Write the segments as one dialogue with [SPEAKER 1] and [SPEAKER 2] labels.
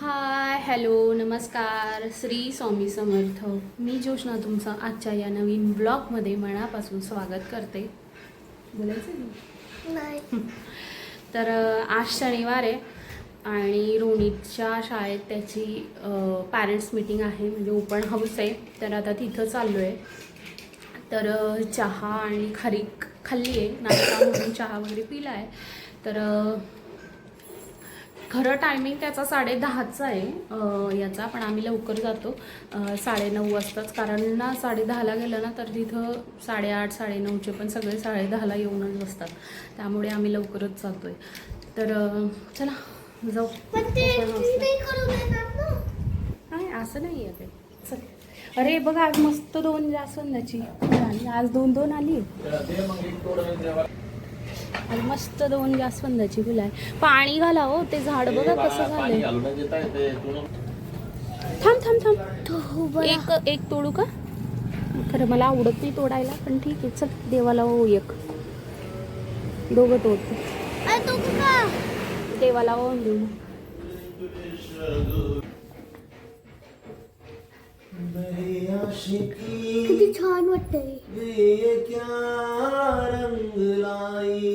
[SPEAKER 1] Hi hello नमस्कार श्री स्वामी समर्थ. मी जोशना तुमचं आजच्या या नवीन ब्लॉगमध्ये मनापासून स्वागत करते. बोलायचं?
[SPEAKER 2] नाही.
[SPEAKER 1] तर आज शनिवार आहे आणि रोनितच्या शाळेत त्याची पॅरेंट्स मीटिंग आहे म्हणजे ओपन हाऊस आहे. तर आता तिथं चाललो आहे तर चहा आणि खारीक खाल्ली आहे. नाश्ता म्हणून चहा वगैरे पिला आहे तर खरं टायमिंग त्याचा साडे दहाचा आहे. याचा पण आम्ही लवकर जातो. अ, साडेनऊ वाजताच. कारण ना साडे दहाला गेलं ना तर तिथं साडेआठ साडेनऊचे पण सगळे साडे दहाला येऊनच बसतात. त्यामुळे आम्ही लवकरच जातो आहे तर चला जाऊ.
[SPEAKER 2] नाही
[SPEAKER 1] असं नाही आहे ते. चल. अरे बघ आज मस्त दोन जास्वंदाची आज दोन दोन आली. आज मस्त दोन जास्वंदाची फुलं आहे. पाणी घाला हो ते झाड बघा कसं झालंय. थांब थांब थांब.
[SPEAKER 2] तो बरा.
[SPEAKER 1] एक एक तोडू का? खरं मला आवडत नाही तोडायला पण ठीक आहे चल देवाला हो एक दोघं तोडते.
[SPEAKER 2] अरे तो का
[SPEAKER 1] देवाला वाहून देऊ.
[SPEAKER 2] किती छान वाटतंय. म-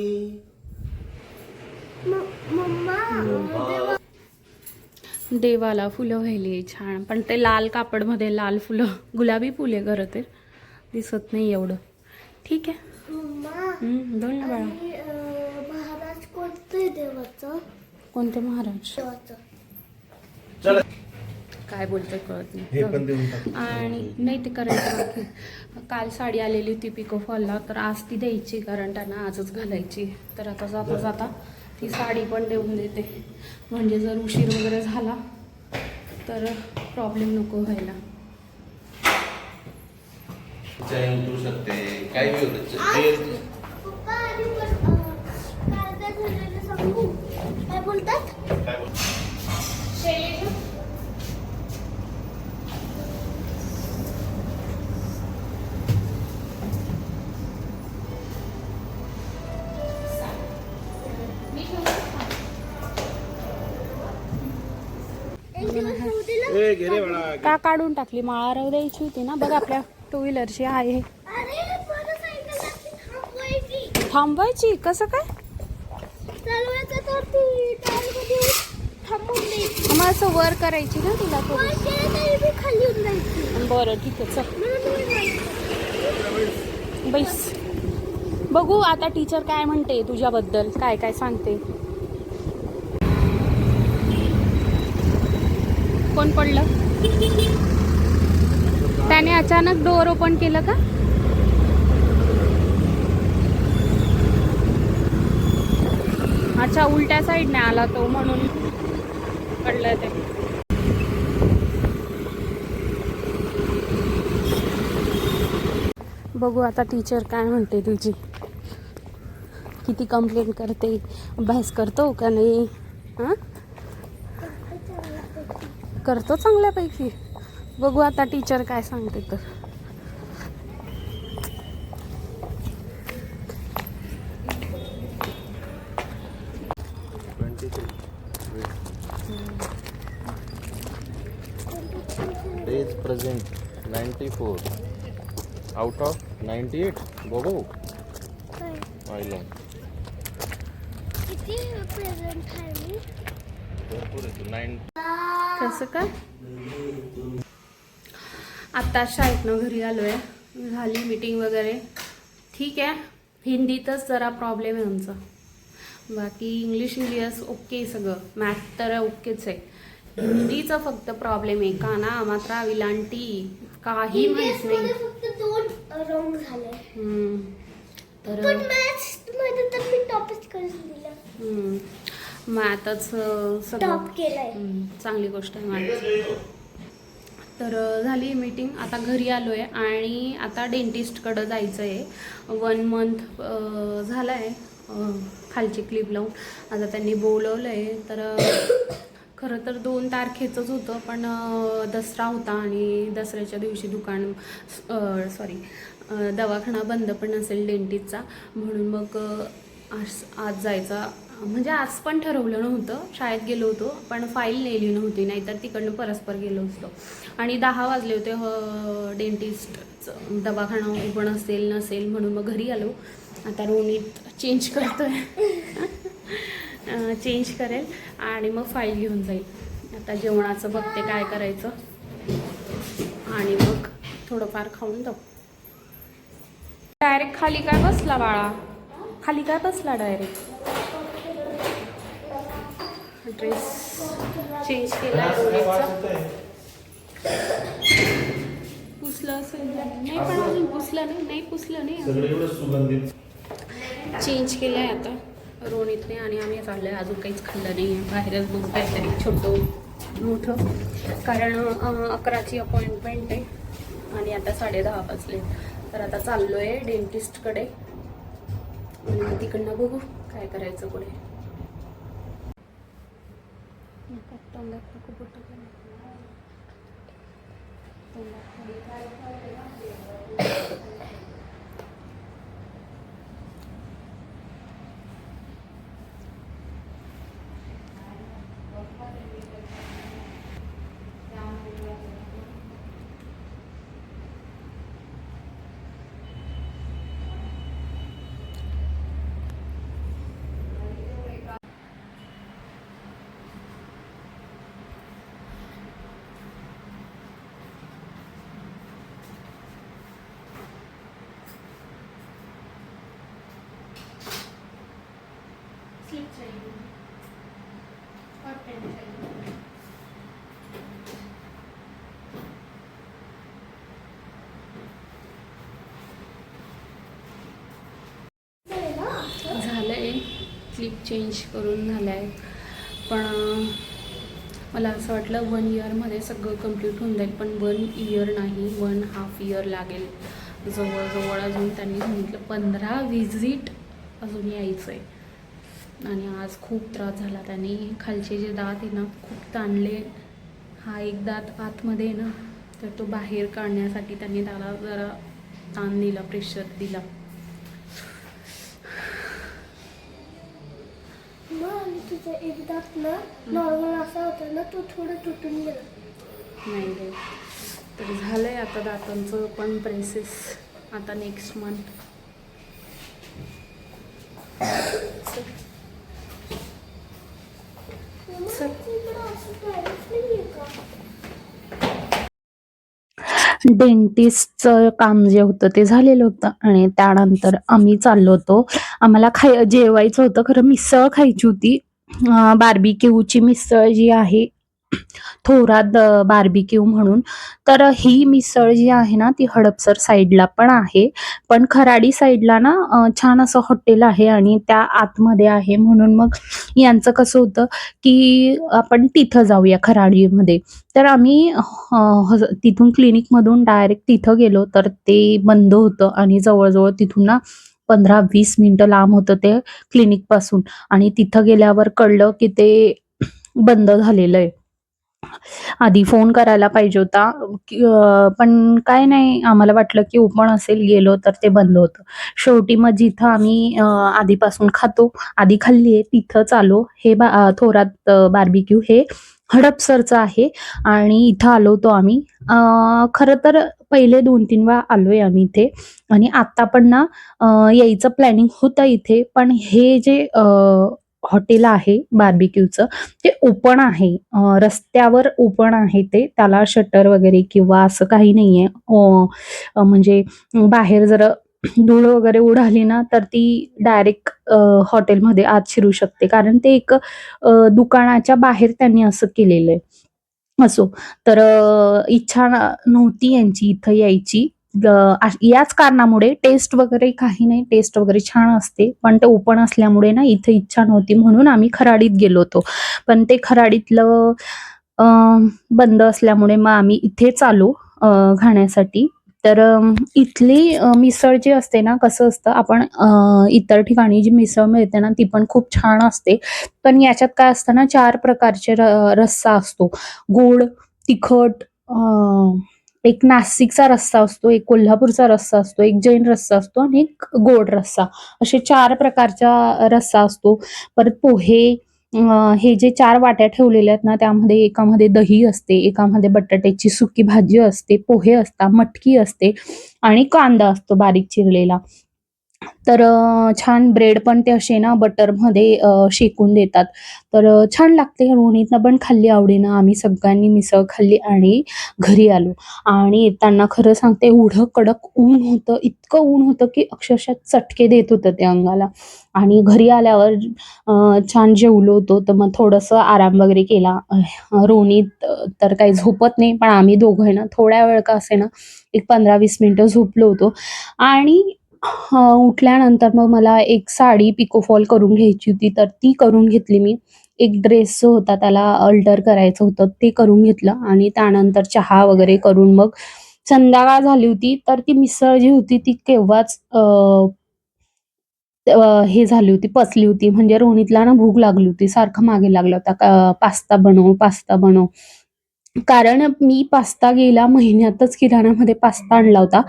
[SPEAKER 1] देवाला फुलं व्हायली छान. पण ते लाल कापडमध्ये लाल फुलं गुलाबी फुले खरं ते. दिसत नाही एवढं. ठीक आहे. बोल ना बाळा.
[SPEAKER 2] महाराज कोणतं देवाचं?
[SPEAKER 1] कोणते महाराज? काय बोलते कळत
[SPEAKER 3] हे पण
[SPEAKER 1] नाही आणि नाही ते करायचं बाकी. काल साडी आलेली होती पिको फॉलला तर आज ती द्यायची कारण त्यांना आजच घालायची. तर आता जाता जाता ती साडी पण देऊन देते. म्हणजे जर उशीर वगैरे झाला तर प्रॉब्लेम नको व्हायला.
[SPEAKER 3] उतरू शकते. काय
[SPEAKER 2] बोलतात?
[SPEAKER 1] का काढून टाकली? माळाराव द्यायची होती ना. बघ आपल्या टू व्हीलरची आहे.
[SPEAKER 2] थांबवायची.
[SPEAKER 1] कसं काय? मग असं वर करायची ना तिला थोडी. बरं ठीक आहे चल. बैस. बघू आता टीचर काय म्हणते तुझ्याबद्दल. काय काय सांगते. कोण पडलं? त्याने अचानक डोअर ओपन केलं का? अच्छा उलट्या साईडने आला तो म्हणून पडलं ते. बघू आता टीचर काय म्हणते तुझी. किती कंप्लेंट करते अभ्यास करतो का नाही? हां? करतो चांगल्यापैकी. बघू आता टीचर काय सांगते तर.
[SPEAKER 3] Days present ninety four out of ninety eight बघू? पाहिलं
[SPEAKER 2] किती प्रेझेंट आहे मी
[SPEAKER 3] भरपूर आहे नाईन
[SPEAKER 1] कसं काय? आत्ता शाळेतनं घरी आलो आहे झाली मीटिंग वगैरे. ठीक आहे. हिंदीतच जरा प्रॉब्लेम आहे आमचा. बाकी इंग्लिश इंग्लिश ओके सगळं. मॅथ तर ओकेच आहे. हिंदीचा फक्त प्रॉब्लेम आहे. काना मात्रा विलांटी काही माहीत नाही. तर
[SPEAKER 2] पण मॅथ्समध्ये तर मी टॉपच करून दिला
[SPEAKER 1] हम्म. मॅथच अं, सगळं चांगली गोष्ट आहे मॅथ्स तर झाली मीटिंग आता घरी आलो आहे आणि आता डेंटिस्टकडं जायचं आहे वन मंथ झालं आहे खालची क्लिप लावून. आता त्यांनी बोलवलं आहे तर खरं तर दोन तारखेचंच होतं पण दसरा होता आणि दसऱ्याच्या दिवशी दुकान सॉरी दवाखाना बंद पण असेल डेंटिस्टचा म्हणून मग आज आज जायचा
[SPEAKER 2] म्हणजे आज पण ठरवलं नव्हतं. शाळेत गेलो होतो पण फाईल नेली नव्हती नाहीतर तिकडनं परस्पर गेलो असतो आणि दहा वाजले होते ह डेंटिस्टचं दवाखाना ओपन असेल नसेल म्हणून मग घरी आलो. आता रोनीत चेंज करतोय. चेंज करेल आणि मग फाईल घेऊन जाईल. आता जेवणाचं बघते काय करायचं. आणि मग थोडंफार खाऊन जाऊ. डायरेक्ट खाली काय बसला बाळा? खाली काय बसला डायरेक्ट ड्रेस चेंज केला पुसलं असेल. नाही पण अजून पुसलं नाही. नाही पुसलं नाही चेंज केलं आहे आता. रोणीतने आणि आम्ही चाललो आहे अजून काहीच खाल्लं नाही आहे. बाहेरच बघू काहीतरी छोटं मोठं. कारण अकराची अपॉइंटमेंट आहे. आणि आता साडे दहा वाजले. तर आता चाललो आहे डेंटिस्टकडे आणि तिकडनं बघू काय करायचं पुढे. तोंडात नको बोटं घालू. चाहिए और पेन चाहिए झालं आहे क्लिप चेंज करून झालं आहे पण मला असं वाटलं वन इयरमध्ये सगळं कंप्लीट होऊन जाईल पण वन इयर नाही वन हाफ इयर लागेल. जवळजवळ अजून त्यांनी सांगितलं पंधरा व्हिजिट अजून यायचं आहे आणि आज खूप त्रास झाला त्याने. खालचे जे दात आहे ना खूप ताणले. हा एक दात आतमध्ये आहे ना तर तो बाहेर काढण्यासाठी त्यांनी त्याला जरा ताण दिला प्रेशर दिला.
[SPEAKER 4] तुझं एक दात ना नॉर्मल असा होता ना तो थोडं तुटून गेला.
[SPEAKER 2] नाही रे तर झालं आहे आता दातांचं पण प्रेसेस आता नेक्स्ट मंथ चल.
[SPEAKER 4] तिकडं असं टॉयलेट नाही आहे का
[SPEAKER 1] डेंटिस्टचं काम जे होतं ते झालेलं होतं आणि त्यानंतर आम्ही चाललो होतो. आम्हाला खाय जेवायचं होतं खरं मिसळ खायची होती. बार्बिक्यूची मिसळ जी आहे थोरात बार्बिक्यू म्हणून. तर ही मिसळ जी आहे ना ती हडपसर साईडला पण आहे. पण खराडी साईडला ना छान असं हॉटेल आहे आणि त्या आतमध्ये आहे. म्हणून मग यांचं कसं होतं की आपण तिथं जाऊया खराडीमध्ये. तर आम्ही तिथून क्लिनिकमधून डायरेक्ट तिथं गेलो. तर ते बंद होतं आणि जवळजवळ तिथून ना पंधरा वीस मिनिटं लांब होतं ते क्लिनिकपासून आणि तिथं गेल्यावर कळलं की ते बंद झालेलं आहे. आधी फोन करायला पाहिजे होता. पण काय नाही आम्हाला वाटलं की ओपन असेल गेलो तर ते बंद होतं. शेवटी मग जिथं आम्ही आधीपासून खातो आधी खाल्ली आहे तिथंच आलो हे बा थोरात बार्बिक्यू हे हडपसरचं आहे आणि इथं आलो होतो आम्ही. खरं तर पहिले दोन तीन वेळा आलोय आम्ही इथे. आणि आता पण ना यायचं प्लॅनिंग होतं इथे. पण हे जे आ, हॉटेल आहे बार्बिक्यूचं. ते ओपन आहे. रस्त्यावर ओपन आहे ते. त्याला शटर वगैरे किंवा असं काही नाही आहे म्हणजे बाहेर जर धूळ वगैरे उडाली ना तर ती डायरेक्ट हॉटेलमध्ये आत शिरू शकते. कारण ते एक दुकानाच्या बाहेर त्यांनी असं केलेलं आहे. असो. तर इच्छा नव्हती यांची इथं यायची. याच कारणामुळे टेस्ट वगैरे काही नाही टेस्ट वगैरे छान असते. पण ते ओपन असल्यामुळे ना इथे इच्छा नव्हती म्हणून आम्ही खराडीत गेलो होतो. पण ते खराडीतलं बंद असल्यामुळे मग आम्ही इथेच आलो खाण्यासाठी तर इथली मिसळ जी असते ना कसं असतं आपण इतर ठिकाणी जी मिसळ मिळते ना ती पण खूप छान असते. पण याच्यात काय असतं ना चार प्रकारचे र- रस्सा असतो. गोड तिखट एक नाशिकचा रस्सा असतो एक कोल्हापूरचा रस्सा असतो एक जैन रस्सा असतो आणि एक गोड रस्सा असे चार प्रकारचा रस्सा असतो. परत पोहे हे जे चार वाट्या ठेवलेल्या आहेत ना त्यामध्ये एकामध्ये दही असते एकामध्ये बटाट्याची सुकी भाजी असते पोहे असतात मटकी असते आणि कांदा असतो बारीक चिरलेला. तर छान ब्रेड पण ते असे ना बटरमध्ये शेकून देतात. तर छान लागते रोहिणीतनं पण खाल्ली आवडीनं. आम्ही सगळ्यांनी मिसळ खाल्ली आणि घरी आलो. आणि येताना खरं सांगते एवढं कडक ऊन होतं इतकं ऊन होतं की अक्षरशः चटके देत होतं ते अंगाला. आणि घरी आल्यावर छान जेवलो होतो. तर मग थोडंसं आराम वगैरे केला. रोणीत तर काही झोपत नाही पण आम्ही दोघं ना थोड्या वेळ का असे ना एक पंधरा वीस मिनटं झोपलो होतो. आणि उठल्यानंतर मग मला एक साडी पिकोफॉल करून घ्यायची होती. तर ती करून घेतली मी. एक ड्रेस जो होता त्याला अल्टर करायचं होतं. ते करून घेतलं आणि त्यानंतर चहा वगैरे करून मग संध्याकाळ झाली होती. तर ती मिसळ जी होती ती केव्हाच हे झाली होती पचली होती. म्हणजे रोहितला ना भूक लागली होती. सारखं मागे लागला होता. पास्ता बनव पास्ता बनव. कारण मी पास्ता गेला महिन्यातच किराण्यामध्ये पास्ता आणला होता.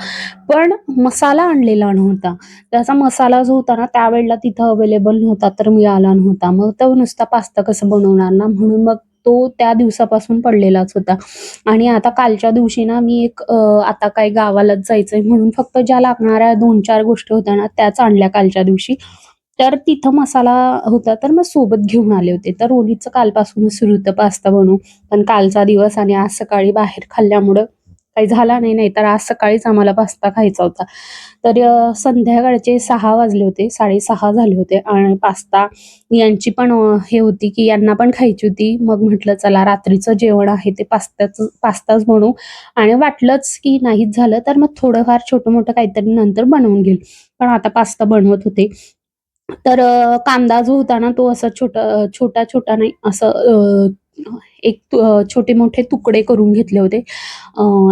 [SPEAKER 1] पण मसाला आणलेला नव्हता. त्याचा मसाला जो होता ना त्यावेळेला तिथं अवेलेबल नव्हता तर मिळाला नव्हता. मग तो नुसता पास्ता कसं बनवणार ना म्हणून मग तो त्या दिवसापासून पडलेलाच होता. आणि आता कालच्या दिवशी ना मी एक आता काय गावालाच जायचंय म्हणून फक्त ज्या लागणाऱ्या दोन चार गोष्टी होत्या ना त्याच आणल्या कालच्या दिवशी. तर तिथं मसाला होता तर मग सोबत घेऊन आले होते. तर रोहितचं कालपासूनच सुरू होतं पास्ता बनवू. पण कालचा दिवस आणि आज सकाळी बाहेर खाल्ल्यामुळं काही झाला नाही नाही तर आज सकाळीच आम्हाला पास्ता खायचा होता. तर संध्याकाळचे सहा वाजले होते साडेसहा झाले होते. आणि पास्ता यांची पण हे होती की यांना पण खायची होती. मग म्हटलं चला रात्रीचं जेवण आहे ते पास्त्याचं पास्ताच बनवू. आणि वाटलंच की नाहीच झालं तर मग थोडंफार छोटं मोठं काहीतरी नंतर बनवून घेईल. पण आता पास्ता बनवत होते. तर कांदा जो होता ना तो असा छोटा छोटा छोटा नाही असं एक छोटे मोठे तुकडे करून घेतले होते.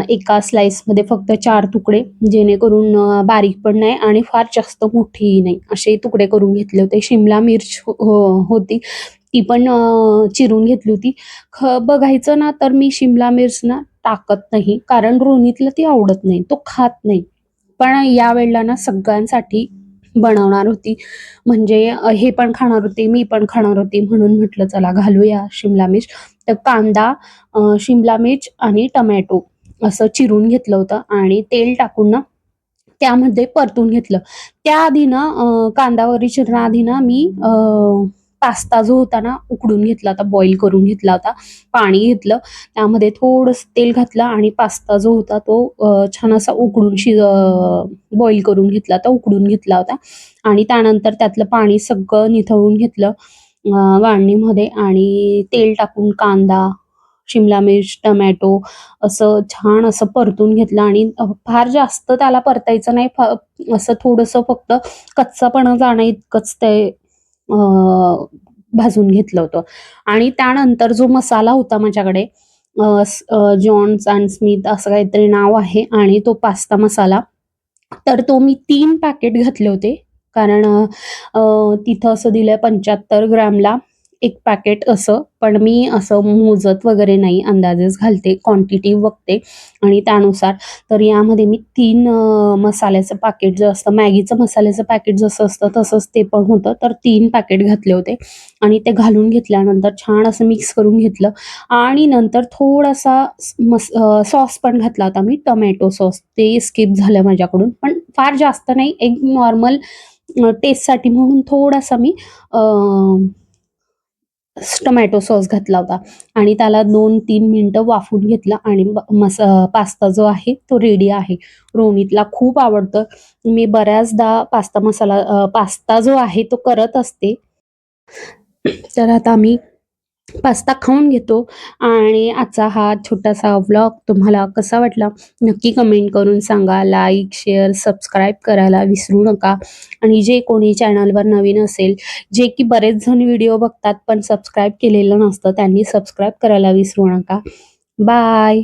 [SPEAKER 1] एका स्लाइसमध्ये फक्त चार तुकडे जेणेकरून बारीक पण नाही आणि फार जास्त मोठीही नाही असे तुकडे करून घेतले होते. शिमला मिर्च हो-, हो होती ती पण चिरून घेतली होती. ख बघायचं ना तर मी शिमला मिर्च ना टाकत नाही कारण रोनीतला ती आवडत नाही तो खात नाही. पण या वेळेला ना सगळ्यांसाठी बनवणार होती. म्हणजे हे पण खाणार होते मी पण खाणार होती म्हणून म्हटलं चला घालूया शिमला मिर्च. तर कांदा शिमला मिर्च आणि टमॅटो असं चिरून घेतलं होतं आणि तेल टाकून ना त्यामध्ये परतून घेतलं. त्याआधी ना अ, कांदा वगैरे चिरण्याआधी ना मी पास्ता जो होता ना उकडून घेतला होता बॉईल करून घेतला होता पाणी घेतलं त्यामध्ये थोडंसं तेल घातलं आणि पास्ता जो होता तो छान असा उकडून शि बॉईल करून घेतला होता उकडून घेतला होता. आणि त्यानंतर त्यातलं पाणी सगळं निथळून घेतलं वाळणीमध्ये आणि तेल टाकून कांदा शिमला मिर्च टमॅटो असं छान असं परतून घेतलं आणि फार जास्त त्याला परतायचं नाही फ असं थोडंसं फक्त कच्चापणा जाणं इतकंच ते भाजून घेतलं होतं. आणि त्यानंतर जो मसाला होता माझ्याकडे जॉन्स अँड स्मिथ असं काहीतरी नाव आहे आणि तो पास्ता मसाला तर तो मी तीन पॅकेट घातले होते. कारण तिथं असं दिलंय पंच्याहत्तर ग्रॅमला. एक पॅकेट असं पण मी असं मोजत वगैरे नाही अंदाजेच घालते क्वांटिटी बघते. आणि त्यानुसार तर यामध्ये मी तीन मसाल्याचं पॅकेट जे असतं मॅगीचं मसाल्याचं पॅकेट जसं असतं तसंच ते पण होतं. तर तीन पॅकेट घातले होते. आणि ते घालून घेतल्यानंतर छान असं मिक्स करून घेतलं. आणि नंतर थोडासा मस सॉस पण घातला होता मी टमॅटो सॉस ते स्किप झालं माझ्याकडून. पण फार जास्त नाही एक नॉर्मल टेस्टसाठी म्हणून थोडासा मी टोमॅटो सॉस घातला होता. आणि त्याला दोन तीन मिनटं वाफून घेतलं आणि मस पास्ता जो आहे तो रेडी आहे. रोहितला खूप आवडतं. मी बऱ्याचदा पास्ता मसाला पास्ता जो आहे तो करत असते. तर आता आम्ही पास्ता खाऊन घेतो. आणि आजचा हा छोटासा व्लॉग तुम्हाला कसा वाटला नक्की कमेंट करून सांगा. लाईक शेअर सबस्क्राईब करायला विसरू नका. आणि जे कोणी चॅनलवर नवीन असेल जे की बरेच जण व्हिडिओ बघतात पण सबस्क्राईब केलेलं नसतं त्यांनी सबस्क्राईब करायला विसरू नका. बाय